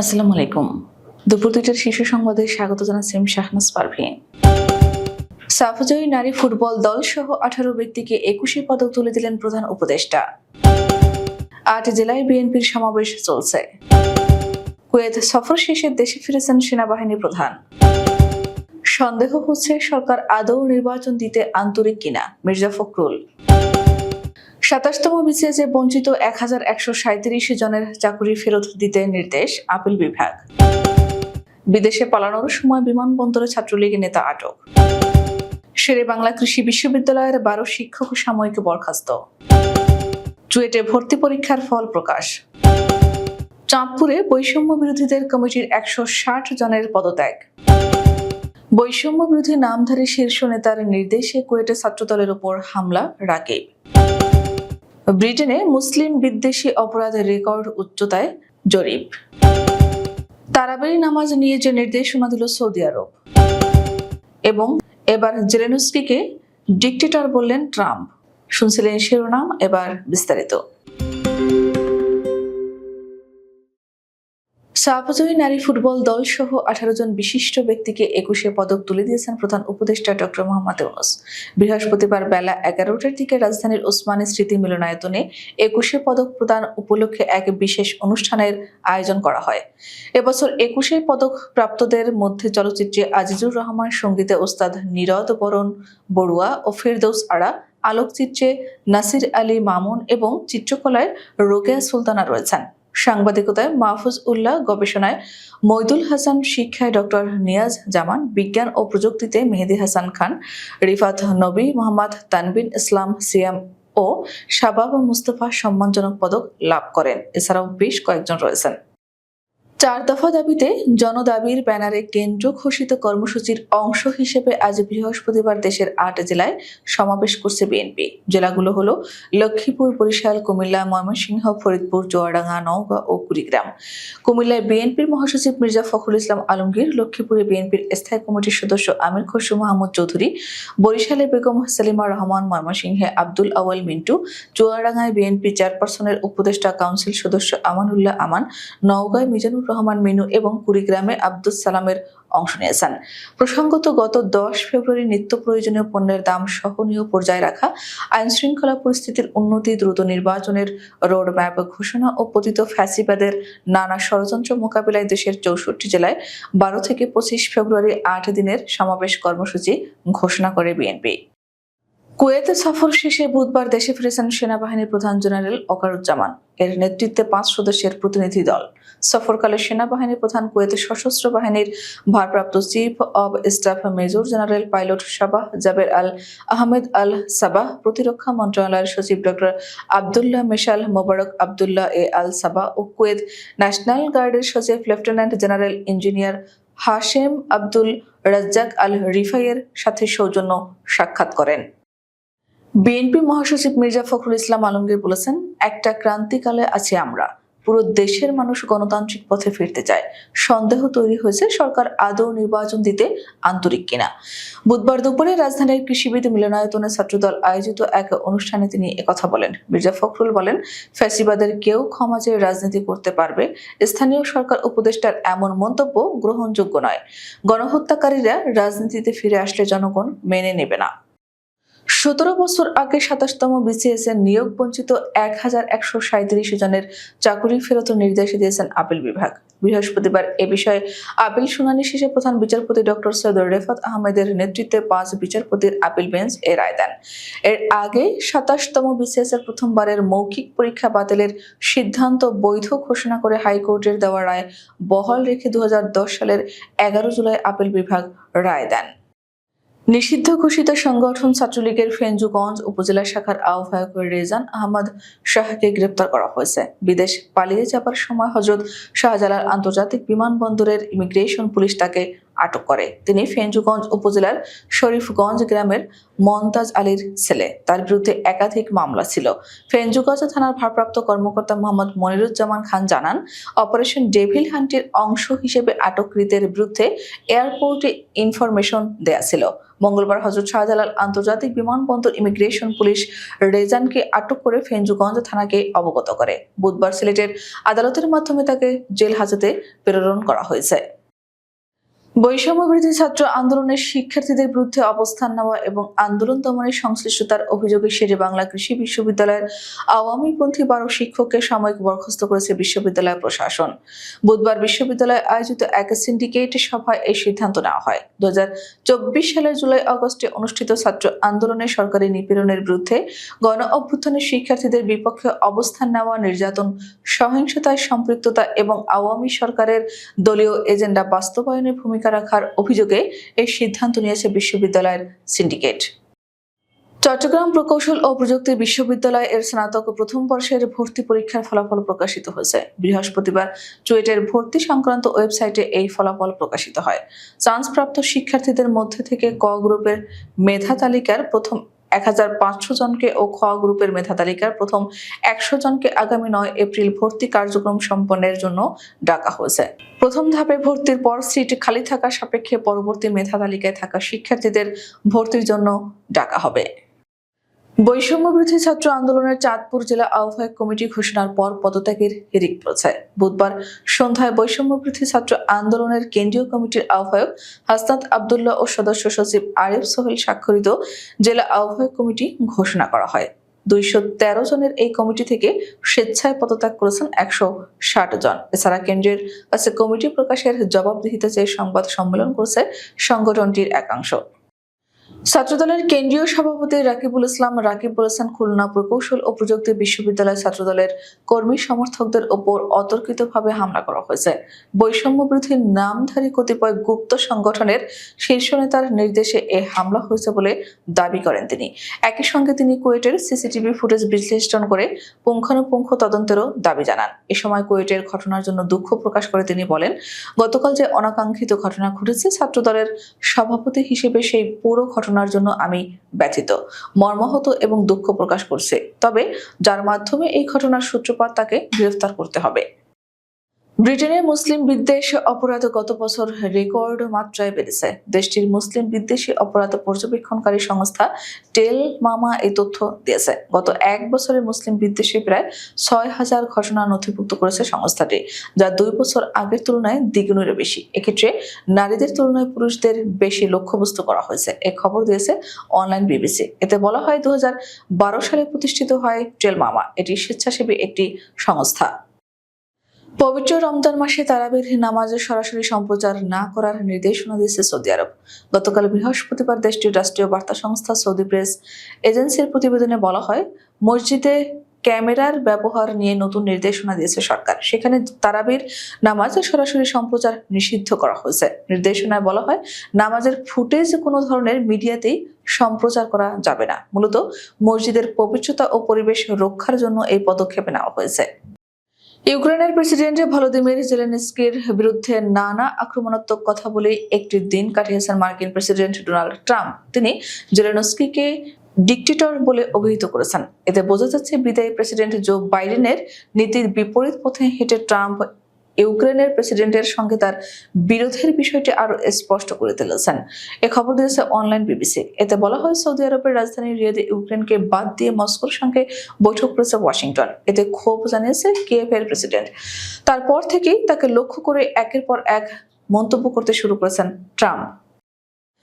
আসসালামু আলাইকুম। দুপুর দুইটার শীর্ষ সংবাদে স্বাগত জানাচ্ছি আমি শাহনাজ পারভিন সাফজয়ী নারী ফুটবল দল সহ আঠারো ব্যক্তিকে একুশে পদক তুলে দিলেন প্রধান উপদেষ্টা। আট জেলায় বিএনপির সমাবেশ চলছে। কুয়েত সফর শেষে দেশে ফিরেছেন সেনাবাহিনী প্রধান। সন্দেহ হচ্ছে সরকার আদৌ নির্বাচন দিতে আন্তরিক কিনা, মির্জা ফখরুল। সাতাশতম বিসিএসে বঞ্চিত এক হাজার একশো সাঁত্রিশ জনের চাকরি ফেরত দিতে নির্দেশ আপিল বিভাগ। বিদেশে পালানোর সময় বিমানবন্দরে ছাত্রলীগ নেতা আটক। শেরে বাংলা কৃষি বিশ্ববিদ্যালয়ের বারো শিক্ষক সাময়িক বরখাস্ত। চুয়েটে ভর্তি পরীক্ষার ফল প্রকাশ। চাঁদপুরে বৈষম্য বিরোধীদের কমিটির একশো ষাট জনের পদত্যাগ। বৈষম্য বিরোধী নামধারী শীর্ষ নেতার নির্দেশে কুয়েটে ছাত্রদলের উপর হামলা, রাকিব। ব্রিটেনে মুসলিম বিদ্বেষী অপরাধের রেকর্ড উচ্চতায় জরিপ। তারাবেরি নামাজ নিয়ে যে নির্দেশনা দিল সৌদি আরব। এবং এবার জেলেনস্কিকে ডিকটেটর বললেন ট্রাম্প। শুনছিলেন শিরোনাম, এবার বিস্তারিত। সাপজয়ী নারী ফুটবল দল সহ আঠারো জন বিশিষ্ট ব্যক্তিকে একুশে পদক তুলে দিয়েছেন প্রধান উপদেষ্টা ডক্টর মোহাম্মদ ইউনুস। বৃহস্পতিবার বেলা এগারোটার দিকে রাজধানীর ওসমানী স্মৃতি মিলনায়তনে একুশে পদক প্রদান উপলক্ষে এক বিশেষ অনুষ্ঠানের আয়োজন করা হয়। এবছর একুশে পদক প্রাপ্তদের মধ্যে চলচ্চিত্রে আজিজুর রহমান, সঙ্গীতে ওস্তাদ নীরদ বরণ বড়ুয়া ও ফেরদৌস আড়া আলোকচিত্রে নাসির আলী মামুন এবং চিত্রকলায় রোকেয়া সুলতানা রয়েছেন। সাংবাদিকতায় মাহফুজ উল্লাহ গবেষণায় মইদুল হাসান শিক্ষায় ডক্টর নিয়াজ জামান বিজ্ঞান ও প্রযুক্তিতে মেহেদি হাসান খান, রিফাত নবী মোহাম্মদ তানবিন ইসলাম সিয়াম ও শাবাব মুস্তফা সম্মানজনক পদক লাভ করেন। এছাড়াও বেশ কয়েকজন রয়েছেন। চার দফা দাবিতে জনদাবির ব্যানারে কেন্দ্র ঘোষিত কর্মসূচির অংশ হিসেবে আজ বৃহস্পতিবার দেশের আট জেলায় সমাবেশ করছে বিএনপি। জেলাগুলো হলো লক্ষ্মীপুর, বরিশাল, কুমিল্লা, ময়মনসিংহ, ফরিদপুর, চুয়াডাঙ্গা, নওগাঁ ও কুড়িগ্রাম। কুমিল্লায় বিএনপির মহাসচিব মির্জা ফখরুল ইসলাম আলমগীর, লক্ষ্মীপুরে বিএনপির স্থায়ী কমিটির সদস্য আমির খসরু মাহমুদ চৌধুরী, বরিশালে বেগম সালিমা রহমান, ময়মনসিংহে আব্দুল আওয়াল মিন্টু, চুয়াডাঙ্গায় বিএনপি চেয়ারপারসনের উপদেষ্টা কাউন্সিল সদস্য আমানুল্লাহ আমান, নওগাঁয় মিজানুর রহমান মিনু এবং কুড়িগ্রামে আব্দুল সালামের অংশ নিয়েছেন। প্রসঙ্গত গত দশ ফেব্রুয়ারি নিত্য প্রয়োজনীয় পণ্যের দাম সহনীয় পর্যায়ে রাখা আইন শৃঙ্খলা পরিস্থিতির উন্নতি দ্রুত নির্বাচনের রোডম্যাপ ঘোষণা ও পতিত ফ্যাসিবাদের নানা ষড়যন্ত্র মোকাবিলায় দেশের চৌষট্টি জেলায় বারো থেকে পঁচিশ ফেব্রুয়ারি আট দিনের সমাবেশ কর্মসূচি ঘোষণা করে বিএনপি। কুয়েত সফর শেষে বুধবার দেশে ফিরেছেন সেনাবাহিনীর প্রধান জেনারেল অকারুজ্জামান। এর নেতৃত্বে পাঁচ সদস্যের প্রতিনিধি দল। সফরকালে সেনাবাহিনীর প্রধান কুয়েতের সশস্ত্র বাহিনীর ভারপ্রাপ্ত chief of staff major general pilot Sabah Jaber Al Ahmed Al Sabah প্রতিরক্ষা মন্ত্রণালয়ের সচিব doctor Abdullah Mishal Mubarak Abdullah A Al Sabah O Kuwait national গার্ডের সচিব lieutenant general engineer Hashem Abdul Razzaq Al রিফাইয়ের সাথে সৌজন্য সাক্ষাৎ করেন। বিএনপি মহাসচিব মির্জা ফখরুল ইসলাম আলমগীর বলেছেন, একটা ক্রান্তিকালে আছি আমরা। পুরো দেশের মানুষ গণতান্ত্রিক পথে ফিরতে চায়। সন্দেহ তৈরি হয়েছে সরকার আদৌ নির্বাচন দিতে আন্তরিক কিনা। বুধবার দুপুরে রাজধানীর কৃষিবিদ মিলনায়তনে ছাত্রদল আয়োজিত এক অনুষ্ঠানে তিনি একথা বলেন। মির্জা ফখরুল বলেন, ফ্যাসিবাদের কেউ ক্ষমা চেয়ে রাজনীতি করতে পারবে। স্থানীয় সরকার উপদেষ্টার এমন মন্তব্য গ্রহণযোগ্য নয়। গণহত্যাকারীরা রাজনীতিতে ফিরে আসলে জনগণ মেনে নেবে না। সতেরো বছর আগে সাতাশতম বিসিএস এর নিয়োগ বঞ্চিত এক হাজার একশো সাঁত্রিশ জনের চাকরি ফেরত নির্দেশ দিয়েছেন আপিল বিভাগ। বৃহস্পতিবার এ বিষয়ে আপিল শুনানি শেষে প্রধান বিচারপতি ডক্টর সৈয়দ রেফাত আহমেদের নেতৃত্বে পাঁচ বিচারপতির আপিল বেঞ্চ এ রায় দেন। এর আগে সাতাশতম বিসিএস এর প্রথমবারের মৌখিক পরীক্ষা বাতিলের সিদ্ধান্ত বৈধ ঘোষণা করে হাইকোর্টের দেওয়া রায় বহাল রেখে দু হাজার দশ সালের এগারো জুলাই আপিল বিভাগ রায় দেন। নিষিদ্ধ ঘোষিত সংগঠন ছাত্রলীগের ফেঞ্জুগঞ্জ উপজেলা শাখার আহ্বায়ক রেজান আহমদ শাহকে গ্রেপ্তার করা হয়েছে। বিদেশ পালিয়ে যাবার সময় হজরত শাহজালাল আন্তর্জাতিক বিমানবন্দরের ইমিগ্রেশন পুলিশ তাকে আটক করে। তিনি ফেঞ্জুগঞ্জ উপজেলার শরীফগঞ্জ গ্রামের মন্তাজ আলীর ছেলে। তার বিরুদ্ধে একাধিক মামলা ছিল। ফেঞ্জুগঞ্জ থানার ভারপ্রাপ্ত কর্মকর্তা মোহাম্মদ মনিরুজ্জামান খান জানান, অপারেশন ডেভিল হান্টের অংশ হিসেবে আটককৃতের বিরুদ্ধে এয়ারপোর্টে ইনফরমেশন দেয়া ছিল। মঙ্গলবার হজরত শাহজালাল আন্তর্জাতিক বিমানবন্দর ইমিগ্রেশন পুলিশ রেজানকে আটক করে ফেঞ্জুগঞ্জ থানাকে অবগত করে। বুধবার সিলেটের আদালতের মাধ্যমে তাকে জেল হাজতে প্রেরণ করা হয়েছে। বৈষম্য বিরোধী ছাত্র আন্দোলনের শিক্ষার্থীদের বিরুদ্ধে অবস্থান নেওয়া এবং আন্দোলন দমনের সংশ্লিষ্টতার অভিযোগে শেরে বাংলা কৃষি বিশ্ববিদ্যালয়ের আওয়ামীপন্থী বারো শিক্ষককে সাময়িক বরখাস্ত করেছে বিশ্ববিদ্যালয় প্রশাসন। বুধবার বিশ্ববিদ্যালয়ে আয়োজিত এক সিন্ডিকেট সভায় এই সিদ্ধান্ত নেওয়া হয়। দুহাজার চব্বিশ সালের জুলাই আগস্টে অনুষ্ঠিত ছাত্র আন্দোলনের সরকারি নিপীড়নের বিরুদ্ধে গণ অভ্যুত্থানের শিক্ষার্থীদের বিপক্ষে অবস্থান নেওয়া, নির্যাতন সহিংসতায় সম্পৃক্ততা এবং আওয়ামী সরকারের দলীয় এজেন্ডা বাস্তবায়নের ভূমিকা রাখার অভিযোগে এই সিদ্ধান্ত নিয়েছে বিশ্ববিদ্যালয়ের সিন্ডিকেট। চট্টগ্রাম প্রকৌশল ও প্রযুক্তি বিশ্ববিদ্যালয় এর স্নাতক প্রথম বর্ষের ভর্তি পরীক্ষার ফলাফল প্রকাশিত হয়েছে। বৃহস্পতিবার চুয়েটের ভর্তি সংক্রান্ত ওয়েবসাইটে এই ফলাফল প্রকাশিত হয়। চান্সপ্রাপ্ত শিক্ষার্থীদের মধ্যে থেকে ক গ্রুপের মেধা তালিকার প্রথম এক হাজার পাঁচশো জনকে ও খ গ্রুপের মেধা তালিকার প্রথম একশো জনকে আগামী নয় এপ্রিল ভর্তি কার্যক্রম সম্পন্নের জন্য ডাকা হয়েছে। প্রথম ধাপে ভর্তির পর সিট খালি থাকা সাপেক্ষে পরবর্তী মেধা তালিকায় থাকা শিক্ষার্থীদের ভর্তির জন্য ডাকা হবে। বৈষম্য বিরোধী ছাত্র আন্দোলনের চাঁদপুর জেলা আহ্বায়ক কমিটি ঘোষণার পর পদত্যাগের হিরিক পড়েছে। বুধবার সন্ধ্যায় বৈষম্য বিরোধী ছাত্র আন্দোলনের কেন্দ্রীয় কমিটির আহ্বায়ক হাসনাত আবদুল্লাহ ও সদস্য সচিব আরিফ সোহেল স্বাক্ষরিত জেলা আহ্বায়ক কমিটি ঘোষণা করা হয়। দুইশো তেরো জনের এই কমিটি থেকে স্বেচ্ছায় পদত্যাগ করেছেন একশো ষাট জন। এছাড়া কেন্দ্রের কাছে কমিটি প্রকাশের জবাবদিহিতে চেয়ে সংবাদ সম্মেলন করেছে, সংগঠনটির একাংশ। ছাত্রদলের কেন্দ্রীয় সভাপতি রাকিবুল ইসলাম, রাকিব বলেছেন খুলনা প্রকৌশল ও প্রযুক্তি বিশ্ববিদ্যালয় ছাত্রদলের কর্মী সমর্থকদের ওপর অতর্কিতভাবে হামলা করা হয়েছে। বৈষম্য বিরোধী নামধারী কতিপয় গুপ্ত সংগঠনের শীর্ষ নেতার নির্দেশে এ হামলা হয়েছে বলে দাবি করেন তিনি। একই সঙ্গে তিনি কুয়েটের সিসিটিভি ফুটেজ বিশ্লেষণ করে পুঙ্খানুপুঙ্খ তদন্তেরও দাবি জানান। এ সময় কুয়েটের ঘটনার জন্য দুঃখ প্রকাশ করে তিনি বলেন, গতকাল যে অনাকাঙ্ক্ষিত ঘটনা ঘটেছে, ছাত্রদলের সভাপতি হিসেবে সেই পুরো ঘটনার জন্য আমি ব্যথিত। মর্মাহত এবং দুঃখ প্রকাশ করছে। তবে যার মাধ্যমে এই ঘটনার সূত্রপাত তাকে গ্রেফতার করতে হবে। ব্রিটেনে মুসলিম বিদ্বেষ অপরাধ গত বছর রেকর্ড মাত্রায় বেড়েছে। দেশটির মুসলিম বিদ্বেষী অপরাধ পর্যবেক্ষণকারী সংস্থা টেল মামা এই তথ্য দিয়েছে। গত এক বছরে মুসলিম বিদ্বেষী প্রায় ছয় হাজার ঘটনা নথিভুক্ত করেছে সংস্থাটি, যা দুই বছর আগের তুলনায় দ্বিগুণেরও বেশি। এক্ষেত্রে নারীদের তুলনায় পুরুষদের বেশি লক্ষ্যবস্তু করা হয়েছে। এ খবর দিয়েছে অনলাইন বিবিসি। এতে বলা হয় দু হাজার বারো সালে প্রতিষ্ঠিত হয় টেল মামা। এটি স্বেচ্ছাসেবী একটি সংস্থা। পবিত্র রমজান মাসে তারাবির নামাজের সরাসরি সম্প্রচার না করার নির্দেশনা দিয়েছে সৌদি আরব। গতকাল বৃহস্পতিবার দেশটির রাষ্ট্রীয় বার্তা সংস্থা সৌদি প্রেস এজেন্সির প্রতিবেদনে বলা হয়, মসজিদে ক্যামেরার ব্যবহার নিয়ে নতুন নির্দেশনা দিয়েছে সরকার। সেখানে তারাবির নামাজের সরাসরি সম্প্রচার নিষিদ্ধ করা হয়েছে। নির্দেশনায় বলা হয়, নামাজের ফুটেজ কোনো ধরনের মিডিয়াতেই সম্প্রচার করা যাবে না। মূলত মসজিদের পবিত্রতা ও পরিবেশ রক্ষার জন্য এই পদক্ষেপ নেওয়া হয়েছে। ইউক্রেনের প্রেসিডেন্ট ভলোদিমির জেলেনস্কির বিরুদ্ধে নানা আক্রমণাত্মক কথা বলে একটি দিন কাটিয়েছেন মার্কিন প্রেসিডেন্ট ডোনাল্ড ট্রাম্প। তিনি জেলেনস্কিকে ডিকটেটর বলে অভিহিত করেছেন। এতে বোঝা যাচ্ছে বিদায়ী প্রেসিডেন্ট জো বাইডেনের নীতির বিপরীত পথে হেঁটে ট্রাম্প ইউক্রেনের প্রেসিডেন্টের সঙ্গে তার বিরোধের বিষয়টি আরও স্পষ্ট করে তুলেছেন। এ খবর দিয়েছে অনলাইন বিবিসি। এতে বলা হয়, সৌদি আরবের রাজধানী রিয়াদে ইউক্রেনকে বাদ দিয়ে মস্কোর সঙ্গে বৈঠক করেছে ওয়াশিংটন। এতে ক্ষোভ জানিয়েছে কিয়েভের প্রেসিডেন্ট। তারপর থেকেই তাকে লক্ষ্য করে একের পর এক মন্তব্য করতে শুরু করেছেন ট্রাম্প।